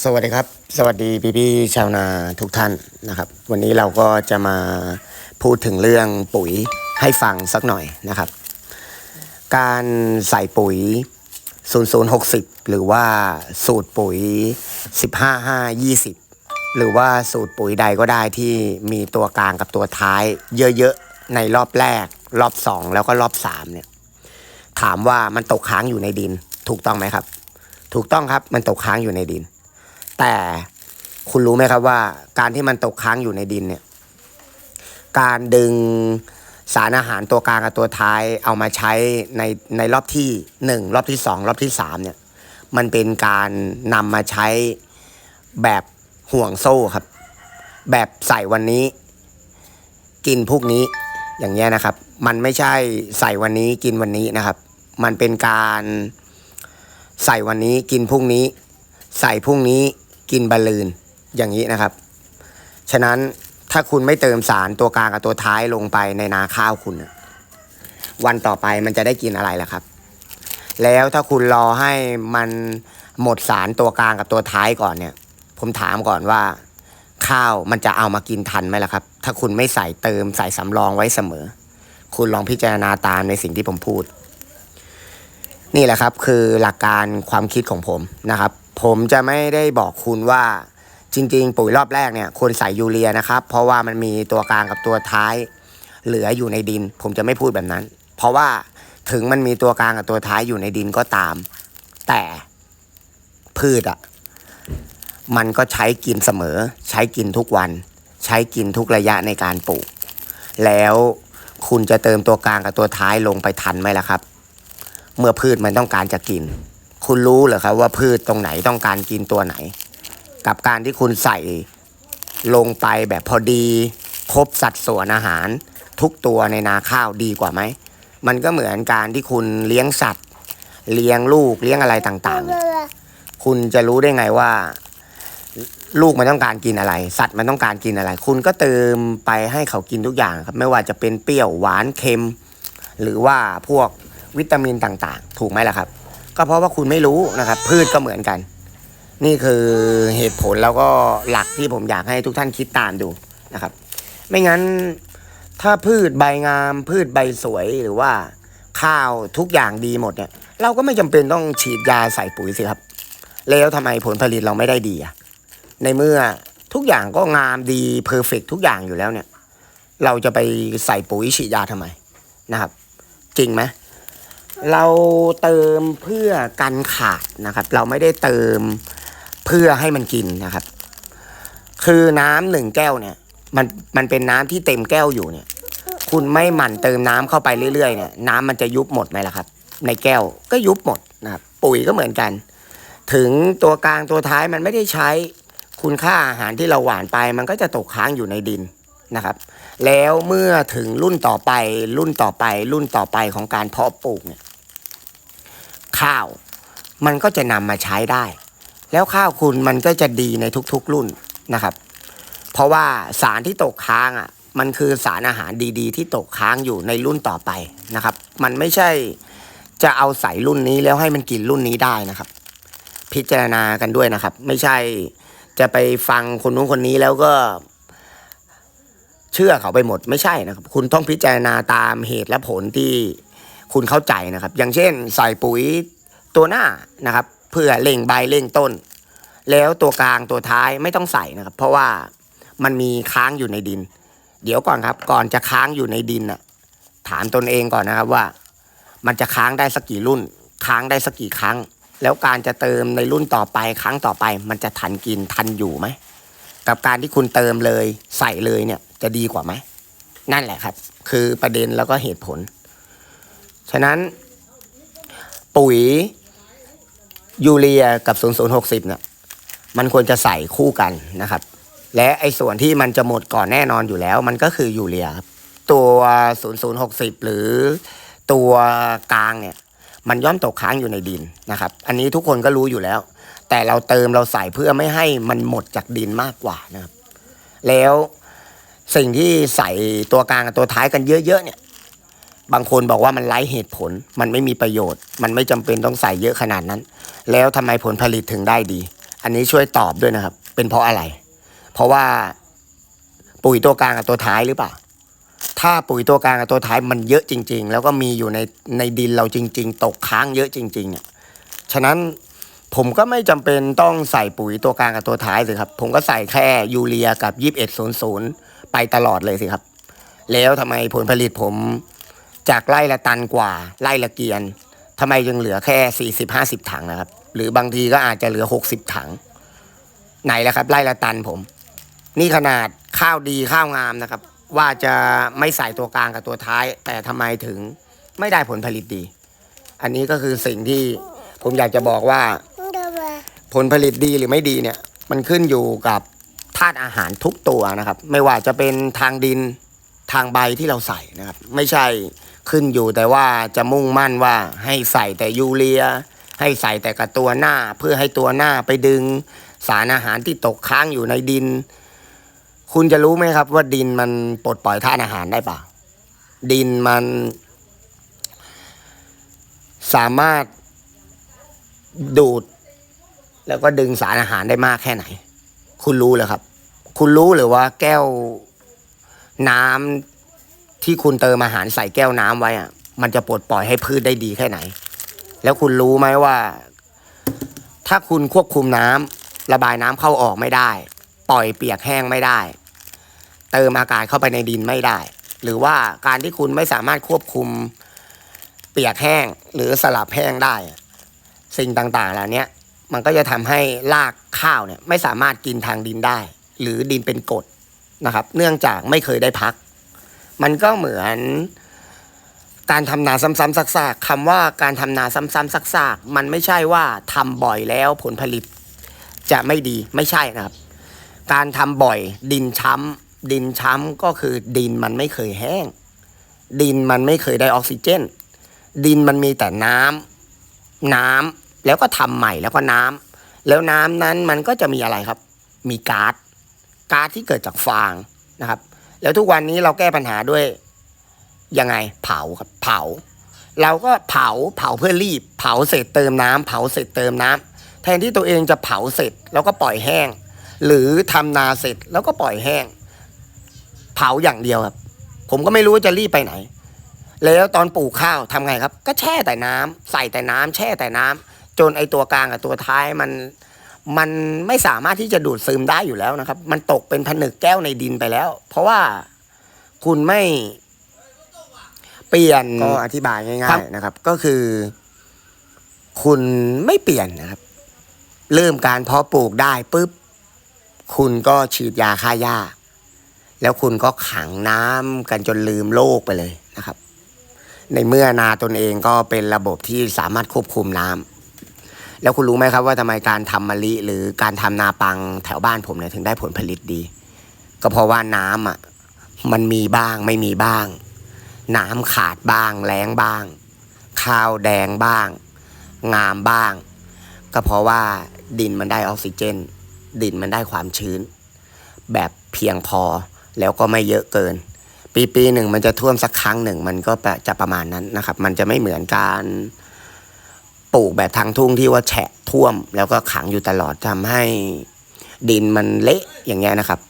สวัสดีครับ สวัสดีพี่พี่ชาวนาทุกท่านนะครับ วันนี้เราก็จะมาพูดถึงเรื่องปุ๋ยให้ฟังสักหน่อยนะครับ การใส่ปุ๋ย 0060 หรือว่าสูตรปุ๋ย 15520 หรือว่าสูตรปุ๋ยใดก็ได้ที่มีตัวกลางกับตัวท้าย เยอะๆในรอบแรก รอบ 2 แล้วก็รอบ 3 เนี่ย ถามว่ามันตกค้างอยู่ในดิน ถูกต้องไหมครับ ถูกต้องครับมันตกค้างอยู่ในดิน แต่คุณรู้ไหมครับว่า การที่มันตกค้างอยู่ในดินเนี่ย การดึงสารอาหารตัวกลางกับตัวท้ายเอามาใช้ในในรอบที่หนึ่งรอบที่สองรอบที่สามเนี่ย มันเป็นการนำมาใช้แบบห่วงโซ่ครับ แบบใส่วันนี้ กินพวกนี้อย่างเงี้ยนะครับ มันไม่ใช่ใส่วันนี้กินวันนี้นะครับ มันเป็นการใส่วันนี้กินพรุ่งนี้ ใส่พรุ่งนี้ กินบอลลูนอย่างนี้นะครับ ฉะนั้นถ้าคุณไม่เติมสารตัวกลางกับตัวท้ายลงไปในนาข้าวคุณวันต่อไปมันจะได้กินอะไรล่ะครับ แล้วถ้าคุณรอให้มันหมดสารตัวกลางกับตัวท้ายก่อนเนี่ย ผมถามก่อนว่า ข้าวมันจะเอามากินทันไหมล่ะครับ ถ้าคุณไม่ใส่เติมใส่สำรองไว้เสมอ คุณลองพิจารณาตามในสิ่งที่ผมพูด นี่แหละครับคือหลักการความคิดของผมนะครับ ผมจะไม่ได้บอกคุณว่าจริง ๆ ปุ๋ยรอบแรกเนี่ยควรใส่ยูเรียนะครับ เพราะว่ามันมีตัวกลางกับตัวท้ายเหลืออยู่ในดิน ผมจะไม่พูดแบบนั้น เพราะว่าถึงมันมีตัวกลางกับตัวท้ายอยู่ในดินก็ตาม แต่พืชอะมันก็ใช้กินเสมอ ใช้กินทุกวัน ใช้กินทุกระยะในการปลูก แล้วคุณจะเติมตัวกลางกับตัวท้ายลงไปทันไหมล่ะครับ เมื่อพืชมันต้องการจะกิน คุณรู้เหรอครับว่าพืชตรงไหนต้องการกินตัวไหน กับการที่คุณใส่ลงไปแบบพอดี ครบสัดส่วนอาหาร ทุกตัวในนาข้าวดีกว่าไหม มันก็เหมือนการที่คุณเลี้ยงสัตว์ เลี้ยงลูกเลี้ยงอะไรต่างๆ คุณจะรู้ได้ไงว่า ลูกมันต้องการกินอะไร สัตว์มันต้องการกินอะไร คุณก็เติมไปให้เขากินทุกอย่างครับไม่ว่าจะเป็นเปรี้ยวหวานเค็ม หรือว่าพวกวิตามินต่างๆ ถูกไหมล่ะครับ ก็เพราะว่าคุณไม่รู้นะครับ พืชก็เหมือนกัน นี่คือเหตุผลแล้วก็หลักที่ผมอยากให้ทุกท่านคิดตามดูนะครับ ไม่งั้นถ้าพืชใบงาม พืชใบสวยหรือว่าข้าวทุกอย่างดีหมดเนี่ย เราก็ไม่จำเป็นต้องฉีดยาใส่ปุ๋ยสิครับ แล้วทำไมผลผลิตเราไม่ได้ดีอะในเมื่อทุกอย่างก็งามดีเพอร์เฟกทุกอย่างอยู่แล้วเนี่ย เราจะไปใส่ปุ๋ยฉีดยาทำไมนะครับ จริงไหม เราเติมเพื่อกันขาดนะครับ เราไม่ได้เติมเพื่อให้มันกินนะครับ คือน้ำหนึ่งแก้วเนี่ย มันมันเป็นน้ำที่เต็มแก้วอยู่เนี่ย คุณไม่หมั่นเติมน้ำเข้าไปเรื่อยๆเนี่ยน้ำมันจะยุบหมดไหมล่ะครับ ในแก้วก็ยุบหมดนะครับ ปุ๋ยก็เหมือนกัน ถึงตัวกลางตัวท้ายมันไม่ได้ใช้ คุณค่าอาหารที่เราหว่านไป มันก็จะตกค้างอยู่ในดินนะครับ แล้วเมื่อถึงรุ่นต่อไปรุ่นต่อไปรุ่นต่อไปของการเพาะปลูกเนี่ย ข้าว มันก็จะนำมาใช้ได้ แล้วข้าวคุณมันก็จะดีในทุกๆรุ่นนะครับ เพราะว่าสารที่ตกค้างอะมันคือสารอาหารดีๆ ที่ตกค้างอยู่ในรุ่นต่อไปนะครับ มันไม่ใช่จะเอาใส่รุ่นนี้แล้วให้มันกินรุ่นนี้ได้นะครับ พิจารณากันด้วยนะครับ ไม่ใช่จะไปฟังคนนู้นคนนี้แล้วก็ เชื่อเขาไปหมดไม่ใช่นะครับ คุณต้องพิจารณาตามเหตุและผลที่ คุณเข้าใจนะครับ อย่างเช่น ใส่ปุ๋ยตัวหน้านะครับ เพื่อเล่งใบเล่งต้น แล้วตัวกลางตัวท้ายไม่ต้องใส่นะครับ เพราะว่ามันมีค้างอยู่ในดิน เดี๋ยวก่อนครับ ก่อนจะค้างอยู่ในดินน่ะถามตนเองก่อนนะครับว่า มันจะค้างได้สักกี่รุ่น ค้างได้สักกี่ครั้ง แล้วการจะเติมในรุ่นต่อไปครั้งต่อไป มันจะทันกินทันอยู่ไหมกับการที่คุณเติมเลยใส่เลยเนี่ยจะดีกว่าไหมนั่นแหละครับ คือประเด็นแล้วก็เหตุผล ฉะนั้น ปุ๋ยยูเรียกับ 0060 เนี่ย มันควรจะใส่คู่กันนะครับ และไอ้ส่วนที่มันจะหมดก่อนแน่นอนอยู่แล้ว มันก็คือยูเรียครับ ตัว 0060 หรือตัวกลางเนี่ย มันย่อมตกค้างอยู่ในดินนะครับ อันนี้ทุกคนก็รู้อยู่แล้ว แต่เราเติมเราใส่เพื่อไม่ให้มันหมดจากดินมากกว่านะครับ แล้วสิ่งที่ใส่ตัวกลางกับตัวท้ายกันเยอะๆเนี่ย บางคนบอกว่ามันไร้เหตุผล มันไม่มีประโยชน์ มันไม่จำเป็นต้องใส่เยอะขนาดนั้น แล้วทำไมผลผลิตถึงได้ดี อันนี้ช่วยตอบด้วยนะครับ เป็นเพราะอะไร เพราะว่าปุ๋ยตัวกลางกับตัวท้ายหรือเปล่า ถ้าปุ๋ยตัวกลางกับตัวท้ายมันเยอะจริง ๆ แล้วก็มีอยู่ในในดินเราจริง ๆ ตกค้างเยอะจริงๆเนี่ยฉะนั้นผมก็ไม่จำเป็นต้องใส่ปุ๋ยตัวกลางกับตัวท้ายสิครับ ผมก็ใส่แค่ยูเรียกับยี่สิบเอ็ดศูนย์ศูนย์ไปตลอดเลยสิครับ แล้วทำไมผลผลิตผม จากไร่ละตันกว่าไร่ละเกียนทำไมยังเหลือแค่สี่สิบห้าสิบถังนะครับ หรือบางทีก็อาจจะเหลือหกสิบถัง ไหนแล้วครับ ไร่ละตันผม นี่ขนาดข้าวดีข้าวงามนะครับ ว่าจะไม่ใส่ตัวกลางกับตัวท้าย แต่ทำไมถึงไม่ได้ผลผลิตดี อันนี้ก็คือสิ่งที่ผมอยากจะบอกว่า ผลผลิตดีหรือไม่ดีเนี่ย มันขึ้นอยู่กับธาตุอาหารทุกตัวนะครับ ไม่ว่าจะเป็นทางดินทางใบที่เราใส่นะครับ ไม่ใช่ ขึ้นอยู่แต่ว่าจะมุ่งมั่นว่าให้ใส่แต่ยูเรีย ให้ใส่แต่กับตัวหน้า เพื่อให้ตัวหน้าไปดึง สารอาหารที่ตกค้างอยู่ในดิน คุณจะรู้ไหมครับ ว่าดินมันปลดปล่อยธาตุอาหารได้ป่าดินมัน สามารถดูด แล้วก็ดึงสารอาหารได้มากแค่ไหน คุณรู้เหรอครับ คุณรู้หรือว่าแก้วน้ำ ที่คุณเติมอาหารใส่แก้วน้ำไว้อะมันจะปลดปล่อยให้พืชได้ดีแค่ไหน แล้วคุณรู้ไหมว่า ถ้าคุณควบคุมน้ำระบายน้ำเข้าออกไม่ได้ ปล่อยเปียกแห้งไม่ได้ เติมอากาศเข้าไปในดินไม่ได้ หรือว่าการที่คุณไม่สามารถควบคุมเปียกแห้งหรือสลับแห้งได้ สิ่งต่างๆเหล่านี้มันก็จะทำให้รากข้าวเนี่ยไม่สามารถกินทางดินได้ หรือดินเป็นกรดนะครับ เนื่องจากไม่เคยได้พัก มันก็เหมือนการทำนาซ้ำๆซากๆคำว่าการทำนาซ้ำๆซากๆมันไม่ใช่ว่าทำบ่อยแล้วผลผลิตจะไม่ดีไม่ใช่นะครับ การทำบ่อยดินช้ำดินช้ำก็คือดินมันไม่เคยแห้ง ดินมันไม่เคยได้ออกซิเจน ดินมันมีแต่น้ำน้ำแล้วก็ทำใหม่แล้วก็น้ำแล้วน้ำนั้นมันก็จะมีอะไรครับ มีก๊าซก๊าซที่เกิดจากฟางนะครับ แล้วทุกวันนี้เราแก้ปัญหาด้วยยังไงเผาครับเผา เราก็เผาเผาเพื่อรีบ เผาเสร็จเติมน้ำเผาเสร็จเติมน้ำแทนที่ตัวเองจะเผาเสร็จแล้วก็ปล่อยแห้ง หรือทำนาเสร็จแล้วก็ปล่อยแห้ง เผาอย่างเดียวครับ ผมก็ไม่รู้ว่าจะรีบไปไหน แล้วตอนปลูกข้าวทำไงครับ ก็แช่แต่น้ำใส่แต่น้ำแช่แต่น้ำจนไอตัวกลางกับตัวท้ายมัน มันไม่สามารถที่จะดูดซึมได้อยู่แล้วนะครับ มันตกเป็นผนึกแก้วในดินไปแล้ว เพราะว่าคุณไม่เปลี่ยนก็อธิบายง่ายๆนะครับ ก็คือ คุณไม่เปลี่ยนนะครับ เริ่มการเพาะปลูกได้ปุ๊บคุณก็ฉีดยาฆ่าหญ้า แล้วคุณก็ขังน้ำกันจนลืมโลกไปเลยนะครับ ในเมื่อนาตนเองก็เป็นระบบที่สามารถควบคุมน้ำ แล้วคุณรู้ไหมครับว่าทำไมการทำมะลิหรือการทำนาปังแถวบ้านผมเนี่ยถึงได้ผลผลิตดี ก็เพราะว่าน้ำอะมันมีบ้างไม่มีบ้าง น้ำขาดบ้างแล้งบ้าง ข้าวแดงบ้าง งามบ้าง ก็เพราะว่าดินมันได้ออกซิเจน ดินมันได้ความชื้น แบบเพียงพอแล้วก็ไม่เยอะเกิน ปีปีหนึ่งมันจะท่วมสักครั้งหนึ่ง มันก็จะประมาณนั้นนะครับ มันจะไม่เหมือนการ ปลูกแบบทางทุ่งที่ว่าแฉะท่วม แล้วก็ขังอยู่ตลอดทำให้ดินมันเละอย่างเงี้ยนะครับ